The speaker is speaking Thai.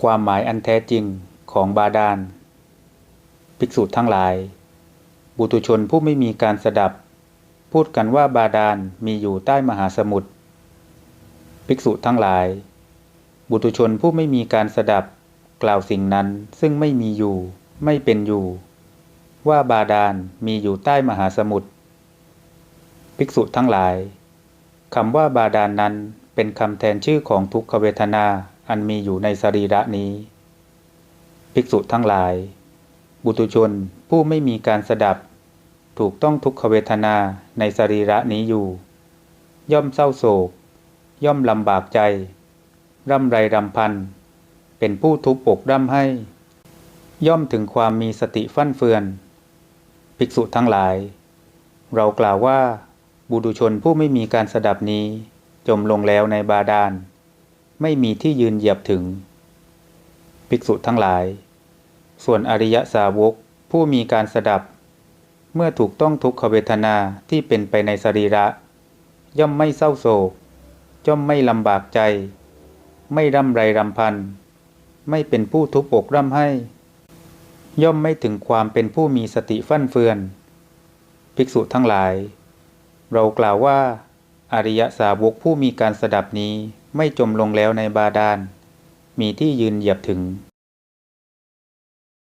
ความหมายอันแท้จริงของบาดาล ภิกษุทั้งหลาย บุตุชนผู้ไม่มีการสดับ พูดกันว่าบาดาลมีอยู่ใต้มหาสมุทร ภิกษุทั้งหลาย บุตุชนผู้ไม่มีการสดับ กล่าวสิ่งนั้นซึ่งไม่มีอยู่ ไม่เป็นอยู่ ว่าบาดาลมีอยู่ใต้มหาสมุทร ภิกษุทั้งหลายคำว่าบาดาลนนั้นเป็นคำแทนชื่อของทุกขเวทนา อันมีอยู่ในสรีระนี้ ภิกษุทั้งหลาย บุตุชนผู้ไม่มีการสดับ ถูกต้องทุกขเวทนาในสรีระนี้อยู่ ย่อมเศร้าโศก ย่อมลำบากใจ ร่ำไรรำพัน เป็นผู้ทุกข์อกร่ำให้ ย่อมถึงความมีสติฟั่นเฟือน ภิกษุทั้งหลาย เรากล่าวว่าบุตุชนผู้ไม่มีการสดับนี้จมลงแล้วในบาดาล ไม่มีที่ยืนเหยียบถึง ภิกษุทั้งหลาย ส่วนอริยสาวกผู้มีการสดับ เมื่อถูกต้องทุกขเวทนาที่เป็นไปในสรีระ ย่อมไม่เศร้าโศก ย่อมไม่ลำบากใจ ไม่ร่ำไรรำพัน ไม่เป็นผู้ทุบอกร่ำให้ ย่อมไม่ถึงความเป็นผู้มีสติฟั่นเฟือน ภิกษุทั้งหลาย เรากล่าวว่า อริยสาวกผู้มีการสดับนี้ไม่จมลงแล้วในบาดาลมีที่ยืนเหยียบถึง